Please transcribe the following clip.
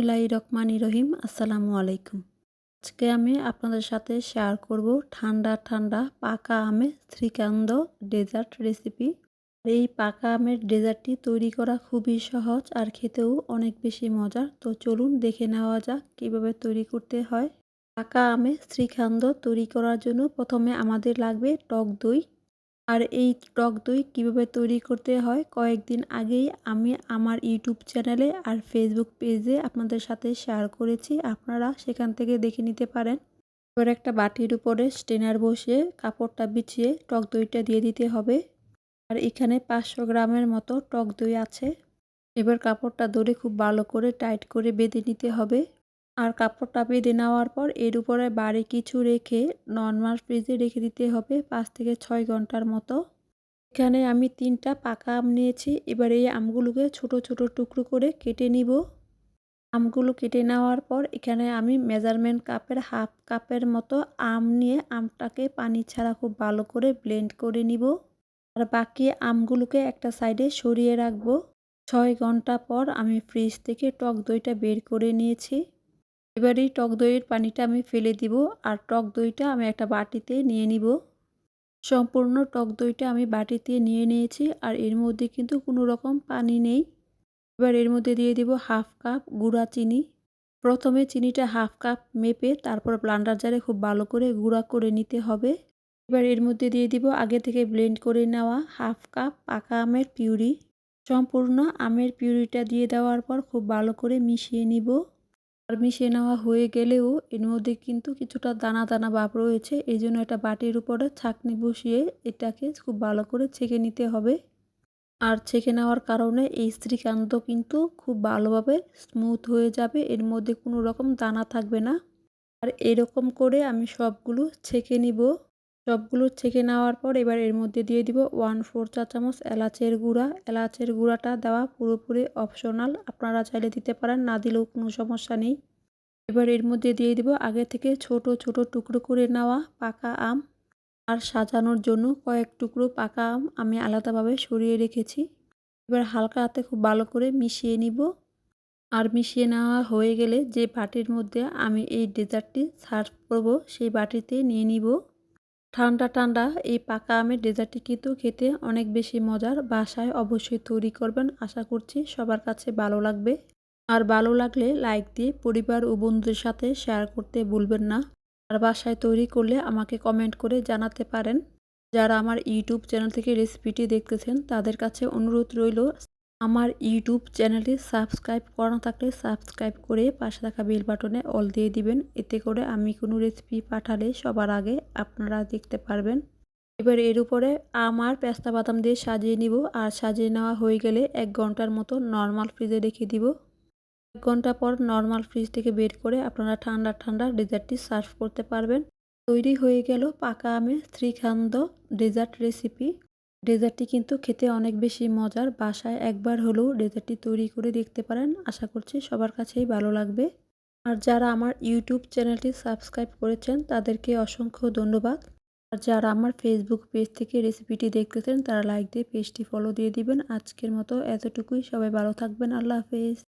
বিসমিল্লাহি রহমানি রহিম, আসসালামু আলাইকুম। আজকে আমি আপনাদের সাথে শেয়ার করব ঠান্ডা ঠান্ডা পাকা আমের শ্রীকান্দ ডেজার্ট রেসিপি এই পাকা আমের ডেজার্টটি তৈরি করা খুবই সহজ আর খেতেও অনেক বেশি মজার। তো চলুন দেখে নেওয়া যাক কীভাবে তৈরি করতে হয়। পাকা আমের শ্রীকান্দ তৈরি করার জন্য প্রথমে আমাদের লাগবে টক দই আর এই টক দই কীভাবে তৈরি করতে হয় কয়েকদিন আগেই আমি আমার ইউটিউব চ্যানেলে আর ফেসবুক পেজে আপনাদের সাথে শেয়ার করেছি। আপনারা সেখান থেকে দেখে নিতে পারেন। এবার একটা বাটির উপরে স্টেনার বসিয়ে কাপড়টা বিছিয়ে টক দইটা দিয়ে দিতে হবে। আর এখানে পাঁচশো গ্রামের মতো টক দই আছে। এবার কাপড়টা ধরে খুব ভালো করে টাইট করে বেঁধে নিতে হবে। আর কাপড় কাপড়টা বেঁধে নেওয়ার পর এর উপরে বাড়ি কিছু রেখে নর্মাল ফ্রিজে রেখে দিতে হবে পাঁচ থেকে ছয় ঘণ্টার মতো। এখানে আমি তিনটা পাকা আম নিয়েছি, এবার এই আমগুলোকে ছোট ছোট টুকরো করে কেটে নিব। আমগুলো কেটে নেওয়ার পর এখানে আমি মেজারমেন্ট কাপের, হাফ কাপের মতো আম নিয়ে আমটাকে পানি ছাড়া খুব ভালো করে ব্লেন্ড করে নিব। আর বাকি আমগুলোকে একটা সাইডে সরিয়ে রাখব। ছয় ঘণ্টা পর আমি ফ্রিজ থেকে টক দইটা বের করে নিয়েছি। এবার টক দইয়ের পানিটা আমি ফেলে দিব আর টক দইটা আমি একটা বাটিতে নিয়ে নিব। সম্পূর্ণ টক দইটা আমি বাটিতে নিয়ে নিয়েছি আর এর মধ্যে কিন্তু কোনো রকম পানি নেই। এবার এর মধ্যে দিয়ে দিব হাফ কাপ গুঁড়া চিনি। প্রথমে চিনিটা হাফ কাপ মেপে তারপর ব্লান্ডার জারে খুব ভালো করে গুঁড়া করে নিতে হবে। এবার এর মধ্যে দিয়ে দিব আগে থেকে ব্লেন্ড করে নেওয়া হাফ কাপ পাকা আমের পিউরি। সম্পূর্ণ আমের পিউরিটা দিয়ে দেওয়ার পর খুব ভালো করে মিশিয়ে নিব। আর মিশিয়ে নেওয়া হয়ে গেলেও এর মধ্যে কিন্তু কিছুটা দানা দানা বাপ রয়েছে। এই জন্য এটা বাটির উপরে ছাঁকনি বসিয়ে এটাকে খুব ভালো করে ছেঁকে নিতে হবে। আর ছেঁকে নেওয়ার কারণে এই শ্রীকান্ত কিন্তু খুব ভালোভাবে স্মুথ হয়ে যাবে। এর মধ্যে কোনো রকম দানা থাকবে না। আর এরকম করে আমি সবগুলো ছেঁকে নিব। সবগুলো ছেঁকে নেওয়ার পর এবার এর মধ্যে দিয়ে দিব ওয়ান ফোর চা চামচ এলাচের গুঁড়া। এলাচের গুঁড়াটা দেওয়া পুরোপুরি অপশনাল আপনারা চাইলে দিতে পারেন, না দিলেও কোনো সমস্যা নেই। এবার এর মধ্যে দিয়ে দিব আগে থেকে ছোট ছোট টুকরো করে নেওয়া পাকা আম। আর সাজানোর জন্য কয়েক টুকরো পাকা আম আমি আলাদাভাবে সরিয়ে রেখেছি। এবার হালকা হাতে খুব ভালো করে মিশিয়ে নিব। আর মিশিয়ে নেওয়া হয়ে গেলে যে বাটির মধ্যে আমি এই ডেজার্টটি সার্ভ করব, সেই বাটিতে নিয়ে নিব। ঠান্ডা ঠান্ডা, এই পাকা আমের ডেজার্টটি কিন্তু খেতে অনেক বেশি মজার। বাসায় অবশ্যই তৈরি করবেন। আশা করছি সবার কাছে ভালো লাগবে। আর ভালো লাগলে লাইক দিয়ে পরিবার ও বন্ধুদের সাথে শেয়ার করতে ভুলবেন না। আর বাসায় তৈরি করলে আমাকে কমেন্ট করে জানাতে পারেন। যারা আমার ইউটিউব চ্যানেল থেকে রেসিপিটি দেখতেছেন, তাদের কাছে অনুরোধ রইল আমার ইউটিউব চ্যানেলটি সাবস্ক্রাইব করা থাকলে সাবস্ক্রাইব করে পাশে থাকা বেল বাটনে অল দিয়ে দিবেন। এতে করে আমি কোনো রেসিপি পাঠালে সবার আগে আপনারা দেখতে পারবেন। এবার এর উপরে আমার পেস্তা বাদাম দিয়ে সাজিয়ে নিব আর সাজিয়ে নেওয়া হয়ে গেলে এক ঘণ্টার মতো নর্মাল ফ্রিজে রেখে দিব। এক ঘণ্টা পর নর্মাল ফ্রিজ থেকে বের করে আপনারা ঠান্ডা ঠান্ডা ডেজার্টটি সার্ভ করতে পারবেন। তৈরি হয়ে গেল পাকা আমের শ্রীখান্দ ডেজার্ট রেসিপি ডেজার্টটি কিন্তু খেতে অনেক বেশি মজার। বাসায় একবার হলেও ডেজার্টটি তৈরি করে দেখতে পারেন। আশা করছি সবার কাছেই ভালো লাগবে। আর যারা আমার ইউটিউব চ্যানেলটি সাবস্ক্রাইব করেছেন, তাদেরকে অসংখ্য ধন্যবাদ। আর যারা আমার ফেসবুক পেজ থেকে রেসিপিটি দেখতেছেন, তারা লাইক দিয়ে পেজটি ফলো দিয়ে দিবেন। আজকের মতো এতটুকুই। সবাই ভালো থাকবেন। আল্লাহ হাফেজ।